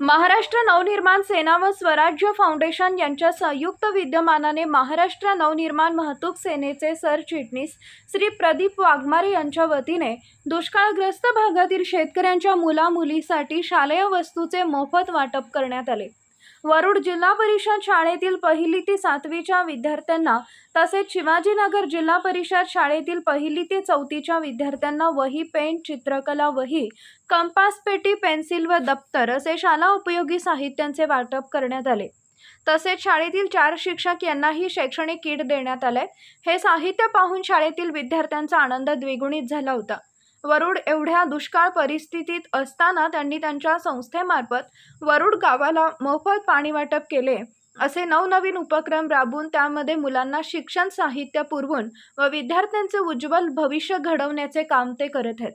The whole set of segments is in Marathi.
महाराष्ट्र नवनिर्माण सेना व स्वराज्य फाउंडेशन यांच्या संयुक्त विद्यमानाने महाराष्ट्र नवनिर्माण वाहतूक सेनेचे सरचिटणीस श्री प्रदीप वाघमारे यांच्या वतीने दुष्काळग्रस्त भागातील शेतकऱ्यांच्या मुलामुलीसाठी शालेय वस्तूचे मोफत वाटप करण्यात आले. वरुड जिल्हा परिषद शाळेतील पहिली ते सातवीच्या विद्यार्थ्यांना तसेच शिवाजीनगर जिल्हा परिषद शाळेतील पहिली ते चौथीच्या विद्यार्थ्यांना वही पेन चित्रकला वही कंपास पेटी पेन्सिल व दप्तर असे शाला उपयोगी साहित्यांचे वाटप करण्यात आले. तसेच शाळेतील चार शिक्षक यांनाही शैक्षणिक किट देण्यात आले. हे साहित्य पाहून शाळेतील विद्यार्थ्यांचा आनंद द्विगुणित झाला होता. वरुड एवढ्या दुष्काळ परिस्थितीत असताना त्यांनी त्यांच्या संस्थेमार्फत वरुड गावाला मोफत पाणी वाटप केले. असे नवनवीन उपक्रम राबवून त्यामध्ये मुलांना शिक्षण साहित्य पुरवून व विद्यार्थ्यांचे उज्ज्वल भविष्य घडवण्याचे काम ते करत आहेत.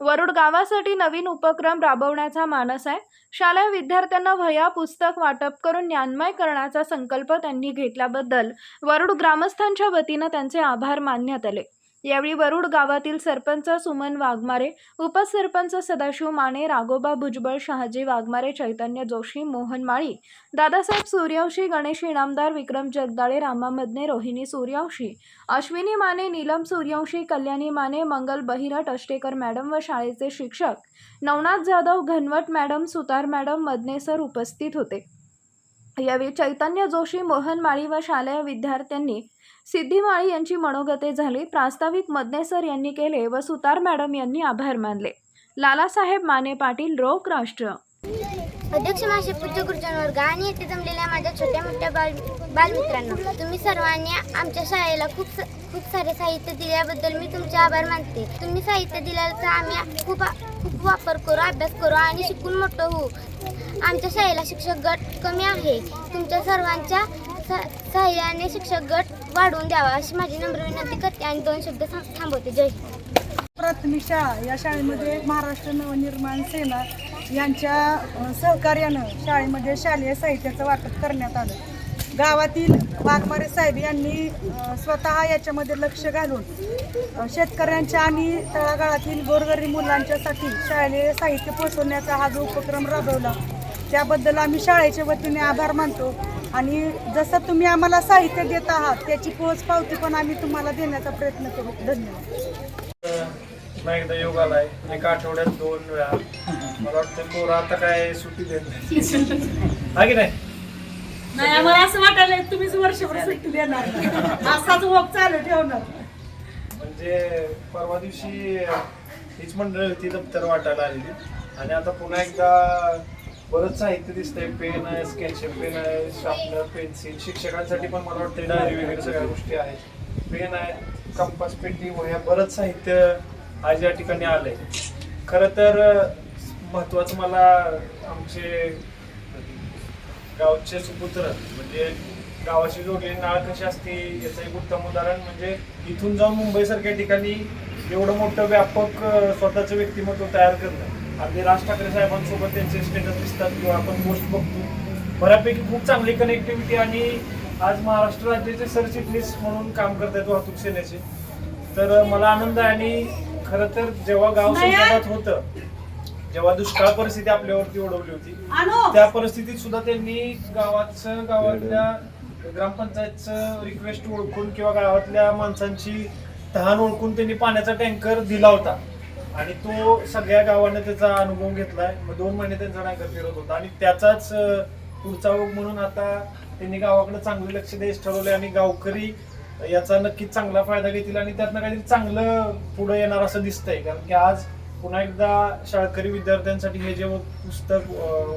वरुड गावासाठी नवीन उपक्रम राबवण्याचा मानस आहे. शालेय विद्यार्थ्यांना वह्या पुस्तक वाटप करून ज्ञानमय करण्याचा संकल्प त्यांनी घेतल्याबद्दल वरुड ग्रामस्थांच्या वतीनं त्यांचे आभार मानण्यात आले. यावेळी वरुड गावातील सरपंच सुमन वाघमारे उपसरपंच सदाशिव माने राघोबा भुजबळ शहाजी वाघमारे चैतन्य जोशी मोहन माळी दादासाहेब सूर्यवंशी गणेश इनामदार विक्रम जगदाळे रामा मदने रोहिणी सूर्यवंशी अश्विनी माने नीलम सूर्यवंशी कल्याणी माने मंगल बहिरट अष्टेकर मॅडम व शाळेचे शिक्षक Navnath Jadhav Ghanwat madam Sutar madam Madane sir उपस्थित होते. यावेळी चैतन्य जोशी मोहन माळी व शालेय विद्यार्थ्यांनी सिद्धी माळी यांची मनोगते झाली. प्रास्ताविक मदनेसर यांनी केले व सुतार मॅडम यांनी आभार मानले. लालासाहेब माने पाटील रोक राष्ट्र. अध्यक्ष माझे पूज्य गुरुजन वर्ग आणि येथे जमलेल्या माझ्या छोट्या मोठ्या बाल बालमित्रांनो तुम्ही सर्वांनी आमच्या शाळेला खूप खूप सारे साहित्य दिल्याबद्दल मी तुमचे आभार मानते. तुम्ही साहित्य दिल्याचा आम्ही खूप खूप वापर करू अभ्यास करू आणि शिकून मोठं होऊ. आमच्या शाळेला शिक्षक गट कमी आहे. तुमच्या सर्वांच्या सहाय्याने शिक्षक गट वाढवून द्यावा अशी माझी नम्र विनंती करते आणि दोन शब्द थांबवते. जय प्राथमिक शाळा या शाळेमध्ये महाराष्ट्र नवनिर्माण सेना यांच्या सहकार्यानं शाळेमध्ये शालेय साहित्याचं वाटप करण्यात आलं. गावातील वाघमारे साहेब यांनी स्वतः याच्यामध्ये लक्ष घालून शेतकऱ्यांच्या आणि तळागाळातील गोरगरीब मुलांच्यासाठी शालेय साहित्य पोहोचवण्याचा हा जो उपक्रम राबवला त्याबद्दल आम्ही शाळेच्या वतीने आभार मानतो. आणि जसं तुम्ही आम्हाला साहित्य देत आहात त्याची पोहोच पावती पण आम्ही तुम्हाला देण्याचा प्रयत्न करू. धन्यवाद. पुन्हा एकदा योग आलाय. एका आठवड्यात दोन वेळा. मला वाटतं पोरं आता काय सुट्टी देत नाही की नाही? नाही आम्हाला असं वाटायला तुम्हीच वर्षभर सुट्टी देणार. असाच होप चालू ठेवणार. म्हणजे परवा दिवशी हीच मंडळी होती दप्तर वाटायला आलेली. आणि आता पुन्हा एकदा बरंच साहित्य दिसतंय पेन आहे स्केच पेन आहे शार्पनर पेन्सिल शिक्षकांसाठी पण मला वाटतं डायरी वगैरे सगळ्या गोष्टी आहेत. पेन आहे कंपास पेटी वह्या बरंच साहित्य आज या ठिकाणी आलंय. खरं तर महत्वाचं मला आमचे गावचे सुपुत्र म्हणजे गावाशी जोडलेली नाळ कशी असते याचं एक उत्तम उदाहरण म्हणजे इथून जाऊन मुंबईसारख्या ठिकाणी एवढं मोठं व्यापक स्वतःचं व्यक्तिमत्व तयार करणं. अगदी राज ठाकरे साहेबांसोबत त्यांचे स्टेटस दिसतात किंवा आपण पोस्ट बघतो. बऱ्यापैकी खूप चांगली कनेक्टिव्हिटी आणि आज महाराष्ट्र राज्याचे सरचिटणीस म्हणून काम करतात वाहतूक सेनेचे. तर मला आनंद आहे आणि खरं तर जेव्हा गाव संकटात होतं जेव्हा दुष्काळ परिस्थिती आपल्यावरती ओढवली होती त्या परिस्थितीत सुद्धा त्यांनी गावाचं गावातल्या ग्रामपंचायतचं रिक्वेस्ट ओळखून किंवा गावातल्या माणसांची तहान ओळखून त्यांनी पाण्याचा टँकर दिला होता. आणि तो सगळ्या गावाने त्याचा अनुभव घेतलाय. मग दोन महिने त्यांचा नाही फिरत होता. आणि त्याचाच पुढचा ओघ म्हणून आता त्यांनी गावाकडे चांगले लक्ष द्यायचं ठरवले आणि गावकरी याचा नक्कीच चांगला फायदा घेतील आणि त्यातनं काहीतरी चांगलं पुढे येणार असं दिसतंय. कारण की आज पुन्हा एकदा शाळकरी विद्यार्थ्यांसाठी हे जे पुस्तक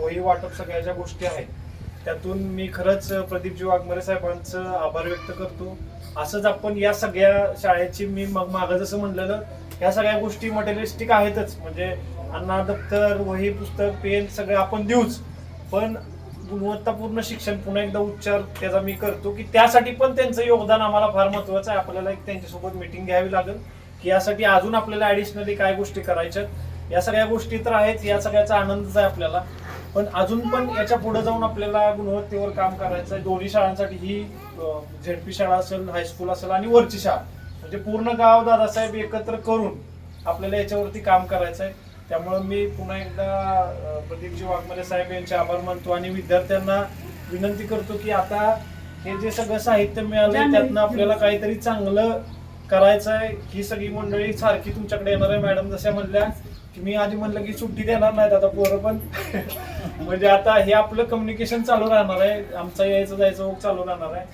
वही वाटप सगळ्या ज्या गोष्टी आहेत त्यातून मी खरंच प्रदीपजी वाघमरे साहेबांचं आभार व्यक्त करतो. असंच आपण या सगळ्या शाळेची मी मग मागं जसं म्हणलेलं या सगळ्या गोष्टी मटेरियलिस्टिक आहेतच. म्हणजे अन्ना दप्तर वही पुस्तक पेन सगळं आपण देऊच. पण गुणवत्तापूर्ण शिक्षण पुन्हा एकदा उच्चार त्याचा मी करतो की त्यासाठी पण त्यांचं योगदान आम्हाला फार महत्वाचं आहे. आपल्याला एक त्यांच्यासोबत मिटिंग घ्यावी लागेल की यासाठी अजून आपल्याला ॲडिशनली काय गोष्टी करायच्यात. या सगळ्या गोष्टी तर आहेत या सगळ्याचा आनंदच आहे आपल्याला. पण अजून पण याच्यापुढे जाऊन आपल्याला गुणवत्तेवर काम करायचं आहे दोन्ही शाळांसाठी ही झेडपी शाळा असेल हायस्कूल असेल आणि वरची शाळा. म्हणजे पूर्ण गाव दादासाहेब एकत्र करून आपल्याला याच्यावरती काम करायचं आहे त्यामुळे मी पुन्हा एकदा प्रदीपजी वाघमारे साहेब यांचे आभार मानतो आणि विद्यार्थ्यांना विनंती करतो की आता हे जे सगळं साहित्य मिळालंय त्यातनं आपल्याला काहीतरी चांगलं करायचं आहे ही सगळी मंडळी सारखी तुमच्याकडे येणार आहे. मॅडम जशा म्हणल्या की मी आधी म्हणलं की सुट्टी देणार नाहीत आता पोरं पण. म्हणजे आता हे आपलं कम्युनिकेशन चालू राहणार आहे. आमचा यायचं जायचं ओघ चालू राहणार आहे.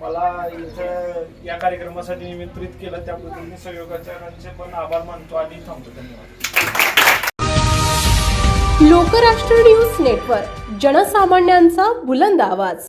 मला इथं या कार्यक्रमासाठी निमंत्रित केलं. त्याबद्दल मी सहयोगाचे पण आभार मानतो आणि थांबतो. धन्यवाद. लोकराष्ट्र न्यूज नेटवर्क जनसामान्यांचा बुलंद आवाज.